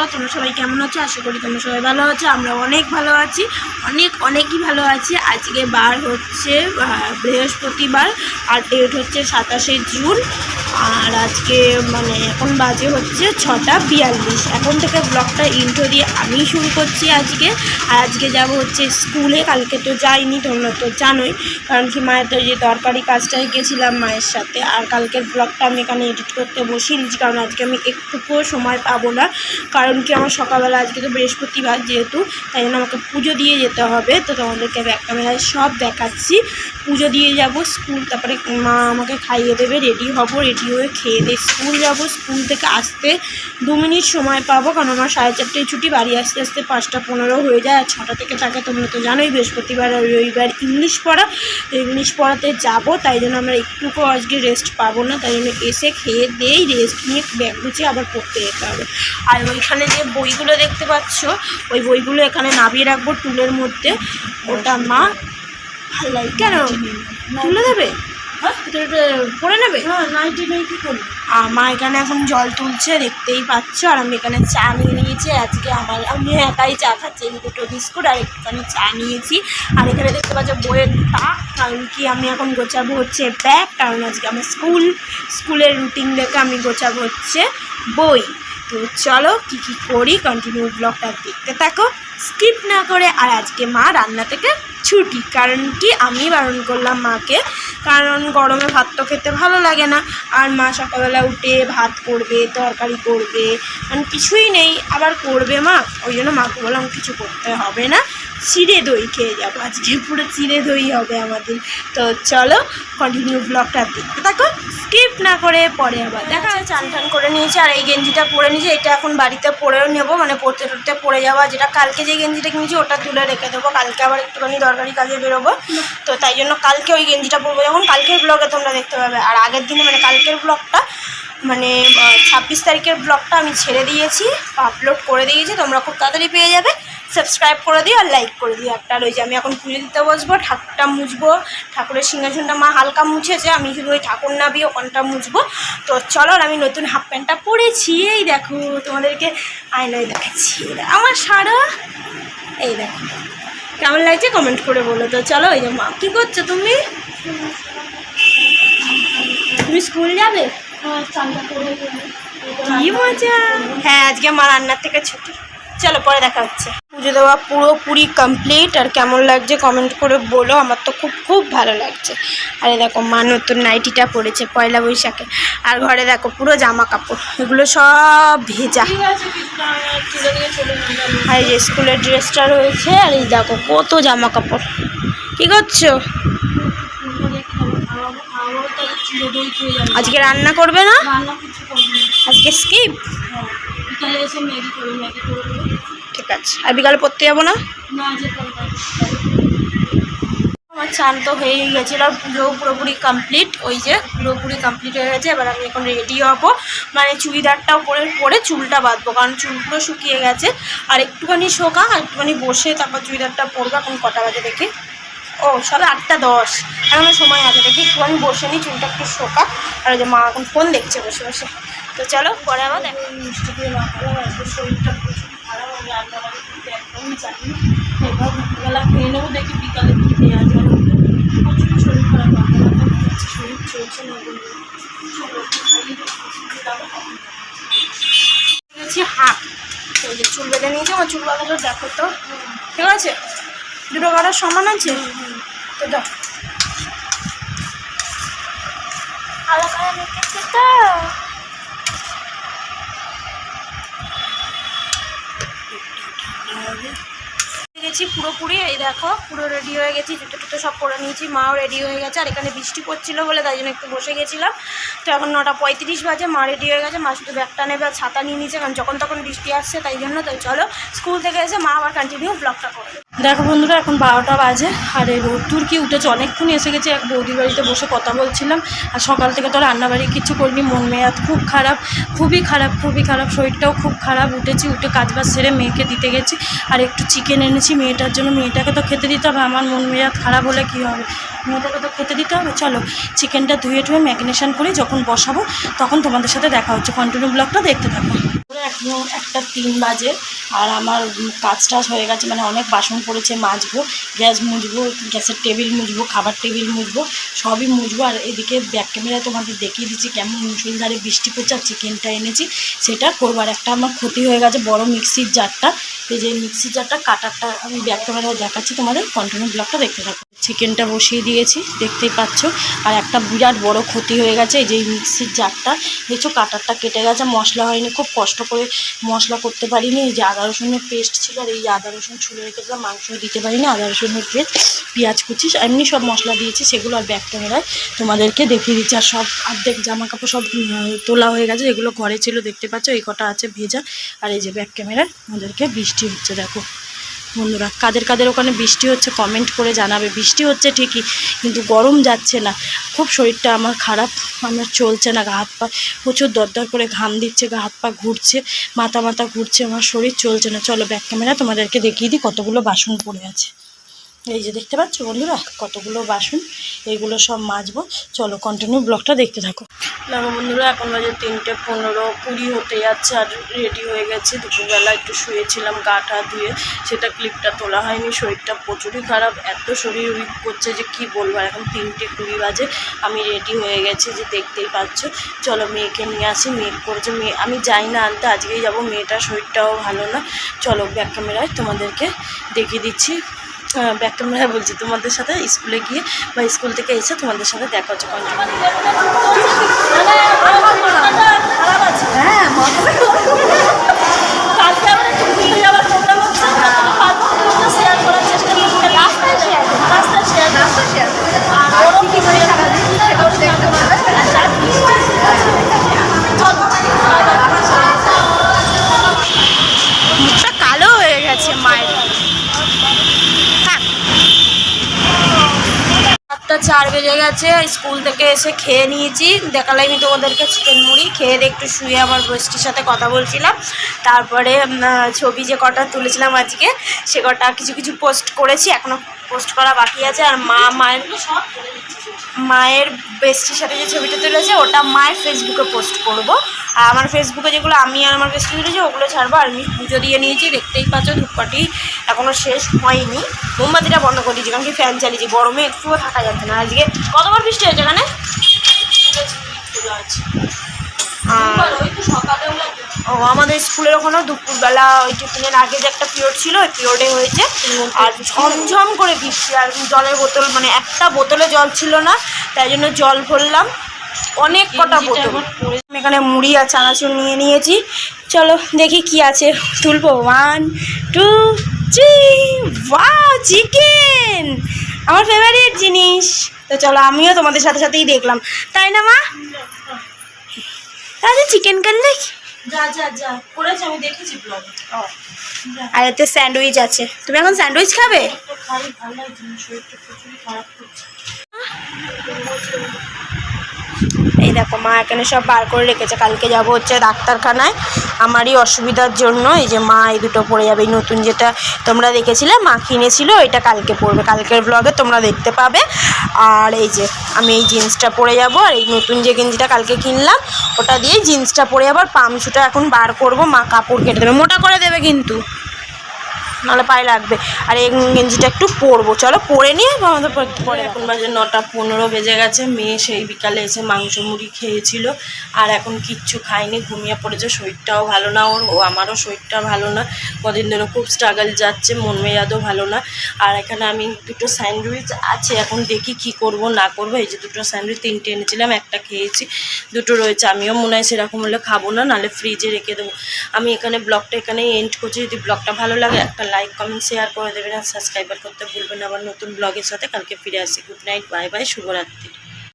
বন্ধুরা তোমরা সবাই কেমন আছো? আশা করি তোমরা সবাই ভালো আছো, আমরা অনেক ভালো আছি, অনেক, অনেকই ভালো আছি। আজকে বার হচ্ছে বৃহস্পতিবার, আর ডেট হচ্ছে সাতাশে জুন। আর আজকে মানে এখন বাজে হচ্ছে ছটা বিয়াল্লিশ। এখন থেকে ব্লগটা ইন্ট্রো দিয়ে আমি শুরু করছি আজকে। আর আজকে যাব হচ্ছে স্কুলে, কালকে তো যাইনি, তোমরা তো জানোই। কারণ কি মায়ের তো যে দরকারি কাজটাই গেছিলাম মায়ের সাথে। আর কালকের ব্লগটা আমি এখানে এডিট করতে বসিয়ে নিয়েছি কারণ আজকে আমি একটুকুও সময় পাবো না। কারণ কি আমার সকালবেলা আজকে তো বৃহস্পতিবার যেহেতু, তাই জন্য আমাকে পুজো দিয়ে যেতে হবে। তো তোমাদেরকে ব্যাক ক্যামেরায় সব দেখাচ্ছি। পুজো দিয়ে যাব স্কুল, তারপরে মা আমাকে খাইয়ে দেবে রেডি হব রেডি হয়ে খেয়ে দিয়ে স্কুল যাব। স্কুল থেকে আসতে দু মিনিট সময় পাবো কারণ আমার সাড়ে চারটেয় ছুটি বাড়ি আসতে আসতে পাঁচটা পনেরো হয়ে যায়। আর ছটা থেকে থাকে তোমরা তো জানোই বৃহস্পতিবার আর রবিবার ইংলিশ পড়া। তো ইংলিশ পড়াতে যাব তাই জন্য আমরা একটুকু আজকে রেস্ট পাবো না। তাই জন্য এসে খেয়ে দিয়েই রেস্ট নিয়ে ব্যাগ গুছিয়ে আবার পড়তে যেতে হবে। আর ওইখানে যে বইগুলো দেখতে পাচ্ছ ওই বইগুলো এখানে নামিয়ে রাখব টুলের মধ্যে। ওটা মা ভালো লাগে। কেন? তুলে দেবে? হ্যাঁ পড়ে নেবে? হ্যাঁ নাইটি নাইটি করি আর মা এখানে এখন জল তুলছে দেখতেই পাচ্ছ আর আমি এখানে চা নিয়ে নিয়েছি আজকে আমার আমি একাই চা খাচ্ছি এই দুটো বিস্কুট আর একটুখানি চা নিয়েছি। আর এখানে দেখতে পাচ্ছ বইয়ের তাক কারণ কি আমি এখন গোছাবো হচ্ছে ব্যাগ কারণ আজকে আমার স্কুল স্কুলের রুটিন দেখে আমি গোছাবো হচ্ছে বই। তো চলো কি কি করি কন্টিনিউ ব্লগটা দেখতে থাকো স্কিপ না করে আর আজকে মা রান্না থেকে ছুটি, কারণ কি? আমি বারণ করলাম মাকে, কারণ গরমে ভাত তো খেতে ভালো লাগে না। আর মা সকালবেলা উঠে ভাত করবে, তরকারি করবে মানে কিছুই নেই। আবার করবে মা, ওই জন্য মাকে বললাম, কিছু করতে হবে না, চিড়ে দই খেয়ে যাব। আজকে পুরো চিড়ে দই হবে আমাদের। তো চলো কন্টিনিউ ব্লগটা দেখতে থাকো। স্কিপ না করে পরে আবার দেখা চান টান করে নিয়েছি, আর এই গেঞ্জিটা পরে নিয়েছি। এটা এখন বাড়িতে পরেও নেব মানে পড়তে টরতে পরে যাওয়া যেটা কালকে যে গেঞ্জিটা কিনেছি, ওটা তুলে রেখে দেবো। কালকে আবার একটুখানি দরকারি কাজে বেরোবো। তো তাই জন্য কালকে ওই গেঞ্জিটা পরবো। যখন কালকের ব্লগে তোমরা দেখতে পাবে। আর আগের দিনে মানে কালকের ব্লগটা মানে ছাব্বিশ তারিখের ব্লগটা আমি ছেড়ে দিয়েছি। আপলোড করে দিয়েছি। তোমরা খুব তাড়াতাড়ি পেয়ে যাবে। সাবস্ক্রাইব করে দিও আর লাইক করে দিও। একটা ওই যে আমি এখন পুজো দিতে বসবো, ঠাকুরটা মুছবো। ঠাকুরের সিংহাসনটা মা হালকা মুছেছে, আমি শুধু ওই ঠাকুর নাবি ওখানটা মুছবো। তো চলো আর আমি নতুন হাফ প্যান্টটা পরেছি। এই দেখো, তোমাদেরকে আয়নায় দেখাচ্ছি। আমার সারা। এই দেখো। কেমন লাগছে কমেন্ট করে বলো তো। চলো ওই যে মা, কী করছ তুমি? তুমি স্কুল যাবে? হ্যাঁ কি মজা। হ্যাঁ আজকে আমার রান্নার থেকে ছুটি। চলো, পরে দেখা হচ্ছে। পুজো দেওয়া পুরোপুরি কমপ্লিট আর কেমন লাগছে কমেন্ট করে বলো আমার তো খুব খুব ভালো লাগছে। আরে দেখো মা নতুন নাইটিটা পড়েছে পয়লা বৈশাখে। আর ঘরে দেখো পুরো জামা কাপড় এগুলো সব ভেজা। আর এই যে স্কুলের ড্রেসটা রয়েছে আর এই দেখো কত জামা কাপড় কি করছ? আজকে রান্না করবে না? করব আজকে স্কিপ ঠিক আছে। আর বিকালে পড়তে যাব না? আমার চান তো হয়েই গেছিল পুজো পুরোপুরি কমপ্লিট ওই যে পুরোপুরি কমপ্লিট হয়ে গেছে এবার আমি এখন রেডি হব। মানে চুড়িদারটাও পরে পরে চুলটা বাঁধবো কারণ চুল পুরো শুকিয়ে গেছে। আর একটুখানি শোকা আর একটুখানি বসে তারপর চুড়িদারটা পরবো এখন কটা বাজে দেখি। ও সবে আটটা দশ এখনও সময় আছে দেখি একটুখানি বসে নিই চুলটা একটু শোকা। আর ওই যে মা এখন ফোন দেখছে বসে বসে। তো চলো পরে আবার দেখো মিষ্টি দিয়ে মাখালাম শরীরটা জানি এবার দুপুরবেলা খেয়ে নেব দেখি বিকালে কি দেওয়া যায় প্রচুর শরীর খারাপ মাথা ব্যথা করছে শরীর চলছে না বলে হাফ তো যে চুল বেঁধে নিয়েছি আমার চুল বাঁধাটা দেখো তো ঠিক আছে দুটো কাটার সমান আছে তো দাও কালো দেখতেছে তো গেছি পুরোপুরি, এই দেখো, পুরো রেডি হয়ে গেছি, জুতো টুতো সব পরে নিয়েছি, মাও রেডি হয়ে গেছে, আর এখানে বৃষ্টি পড়ছিল বলে তাই জন্য একটু বসে গেছিলাম। তো এখন নটা পঁয়ত্রিশ বাজে, মা রেডি হয়ে গেছে, মা শুধু ব্যাগটা নেবে আর ছাতা নিয়ে নিয়েছে, কারণ যখন তখন বৃষ্টি আসছে তাই জন্য, তাই চলো স্কুল থেকে এসে মা আবার কন্টিনিউ ব্লগটা করবে। দেখো বন্ধুরা, এখন বারোটা বাজে, আর এই রোদ্দুর কি উঠেছে অনেকক্ষণ এসে গেছে, এক বৌদির বাড়িতে বসে কথা বলছিলাম, আর সকাল থেকে তো রান্নাবাড়ি কিছু করিনি, মন মেয়াদ খুব খারাপ, খুবই খারাপ খুবই খারাপ, শরীরটাও খুব খারাপ, উঠেছি, উঠে কাজ বাজ সেরে মেয়েকে দিতে গেছি, আর একটু চিকেন এনেছি মেয়েটার জন্য মেয়েটাকে তো খেতে দিতে হবে, আমার মন মেয়াদ খারাপ হলে কী হবে? মেয়েটাকে তো খেতে দিতে হবে? চলো চিকেনটা ধুয়ে টুয়ে ম্যাগনেশন করে যখন বসাবো, তখন তোমাদের সাথে দেখা হচ্ছে। কন্টিনিউ ব্লগটা দেখতে থাকো। এখনও একটা তিন বাজে আর আমার কাজ টাজ হয়ে গেছে মানে অনেক বাসন পড়েছে, মাজবো, গ্যাস মুছবো গ্যাসের টেবিল মুজবো, খাবার টেবিল মুজবো, সবই মুজবো। আর এদিকে ব্যাক ক্যামেরায় তোমাদের দেখিয়ে দিচ্ছি কেমন মুসুলধারে বৃষ্টি পড়ছে আর চিকেনটা এনেছি, সেটা করবার একটা আমার ক্ষতি হয়ে গেছে বড় মিক্সির জারটা, এই যে মিক্সির জারটা কাটারটা আমি ব্যাক ক্যামেরায় দেখাচ্ছি তোমাদের কন্টিনিউ ব্লগটা দেখতে থাকো। চিকেনটা বসিয়ে দিয়েছি, দেখতেই পাচ্ছ। আর একটা বিরাট বড় ক্ষতি হয়ে গেছে, এই যে মিক্সির জারটা দেখছ কাটারটা কেটে গেছে, মশলা হয়নি, খুব কষ্ট করে মশলা করতে পারিনি। এই যে আদা রসুনের পেস্ট ছিল আর এই আদা রসুন ছুলে রেখেছিলাম, মাংস দিতে পারিনি। আদা রসুনের পেস্ট পেঁয়াজ কুচি এমনি সব মশলা দিয়েছি, সেগুলো আর ব্যাক ক্যামেরায় তোমাদেরকে দেখিয়ে দিচ্ছি। আর সব অর্ধেক জামা কাপড় সব তোলা হয়ে গেছে এগুলো ঘরে ছিল, দেখতে পাচ্ছ, এই কটা আছে ভেজা। আর এই যে ব্যাক ক্যামেরায় আমাদেরকে বৃষ্টি হচ্ছে, দেখো। বন্ধুরা, কাদের কাদের ওখানে বৃষ্টি হচ্ছে কমেন্ট করে জানাবে। বৃষ্টি হচ্ছে ঠিকই, কিন্তু গরম যাচ্ছে না। খুব শরীরটা আমার খারাপ, আমার চলছে না, গা হাত পা প্রচুর দরদর করে ঘাম দিচ্ছে, গা হাত পা ঘুরছে, মাথা মাথা ঘুরছে, আমার শরীর চলছে না। চলো ব্যাক ক্যামেরা তোমাদেরকে দেখিয়ে দিই কতগুলো বাসন পড়ে আছে। এই যে দেখতে পাচ্ছ বন্ধুরা, কতগুলো বাসন এইগুলো সব মাজবো। চলো কন্টিনিউ ব্লগটা দেখতে থাকো। দেখো বন্ধুরা, এখন বাজে তিনটে পনেরো, কুড়ি হতে যাচ্ছে আর রেডি হয়ে গেছে। দুপুরবেলা একটু শুয়েছিলাম, গা টা ধুয়ে, সেটা ক্লিপটা তোলা হয়নি, শরীরটা প্রচুরই খারাপ। এত শরীর উইক করছে যে কি বলব এখন তিনটে কুড়ি বাজে। আমি রেডি হয়ে গেছি যে দেখতেই পাচ্ছ। চলো মেয়েকে নিয়ে আসি, মেয়ে করেছে, মেয়ে আমি যাই না আনতে, আজকেই যাব। মেয়েটার শরীরটাও ভালো না। চলো ব্যাক ক্যামেরায় তোমাদেরকে দেখিয়ে দিচ্ছি। ব্যাক ক্যামেরায় বলছি, তোমাদের সাথে স্কুলে গিয়ে বা স্কুল থেকে এসে তোমাদের সাথে দেখা হচ্ছে হ্যাঁ চার বেজে গেছে, স্কুল থেকে এসে খেয়ে নিয়েছি। দেখালাই আমি তোমাদেরকে চিকেন মুড়ি। খেয়ে দিয়ে একটু শুয়ে আমার বৃষ্টির সাথে কথা বলছিলাম। তারপরে ছবি যে কটা তুলেছিলাম আজকে, সে কটা কিছু কিছু পোস্ট করেছি। এখনও পোস্ট করা বাকি আছে। আর মা মায়ের মায়ের বেস্টির সাথে যে ছবিটা তুলেছে, ওটা মায়ের ফেসবুকে পোস্ট করব। আর আমার ফেসবুকে যেগুলো আমি আর আমার বেস্টি তুলেছি, ওগুলো ছাড়বো। আর আমি পুজো দিয়ে নিয়েছি, দেখতেই পাচ্ছ ধূপকাঠি এখনও শেষ হয়নি। মোমবাতিটা বন্ধ করে দিয়েছি, কারণ কি ফ্যান চালিয়েছি, গরমে একটুও থাকা যাচ্ছে না। আজকে কতবার বৃষ্টি হয়েছে এখানে? ও, আমাদের স্কুলের ওখানেও দুপুরবেলা ওই টিফিনের আগে যে একটা পিরিয়ড ছিল, ওই পিরিয়ডে হয়েছে। আর ঝমঝম করে বৃষ্টি, আর জলের বোতল মানে একটা বোতলে জল ছিল না, তাই জন্য জল ভরলাম। অনেক কটা বোতল। এখানে মুড়ি আর চানাচুর নিয়ে নিয়েছি। চলো দেখি কি আছে। তুলবো। ওয়ান টু থ্রি ওয়া চিকেন আমার ফেভারিট জিনিস। তো চলো আমিও তোমাদের সাথে সাথেই দেখলাম। তাই না মা? তাহলে চিকেন কাটলে আর এতে স্যান্ডউইচ আছে। তুমি এখন স্যান্ডউইচ খাবে? এই দেখো মা এখানে সব বার করে রেখেছে। কালকে যাব হচ্ছে ডাক্তারখানায়। আমারই অসুবিধার জন্য এই যে মা এই দুটো পরে যাবে। এই নতুন যেটা তোমরা দেখেছিলে, মা কিনেছিল, এটা কালকে পরবে কালকের ব্লগে তোমরা দেখতে পাবে। আর এই যে আমি এই জিন্সটা পরে যাব, আর এই নতুন যে গেঞ্জিটা কালকে কিনলাম, ওটা দিয়ে জিন্সটা পরে যাব আর পামসুটা এখন বার করব। মা কাপড় কেটে দেবে। মোটা করে দেবে কিন্তু। নাহলে পায়ে লাগবে। আর এই গেঞ্জিটা একটু পরবো। চলো পরে নিয়ে আমাদের পরে এখন বাজে নটা পনেরো, বেজে গেছে। মেয়ে সেই বিকালে এসে মাংস মুড়ি খেয়েছিল। আর এখন কিচ্ছু খায়নি, ঘুমিয়ে পড়েছে। শরীরটাও ভালো না ওর। ও আমারও শরীরটা ভালো না। কদিন ধরে খুব স্ট্রাগল যাচ্ছে, মন মেয়াদও ভালো না। আর এখানে আমি দুটো স্যান্ডউইচ আছে। এখন দেখি কি করব, না করব। এই যে দুটো স্যান্ডউইচ তিনটে এনেছিলাম, একটা খেয়েছি। দুটো রয়েছে। আমিও মনে হয় সেরকম হলে খাব না, নাহলে ফ্রিজে রেখে দেবো। আমি এখানে ব্লগটা এখানেই এন্ড করছি। যদি ব্লগটা ভালো লাগে, একটা লাইক, কমেন্ট, শেয়ার করে দেবেন আর সাবস্ক্রাইবার করতে ভুলবেন আবার নতুন ব্লগের সাথে কালকে ফিরে আসি গুড নাইট, বাই বাই, শুভরাত্রি।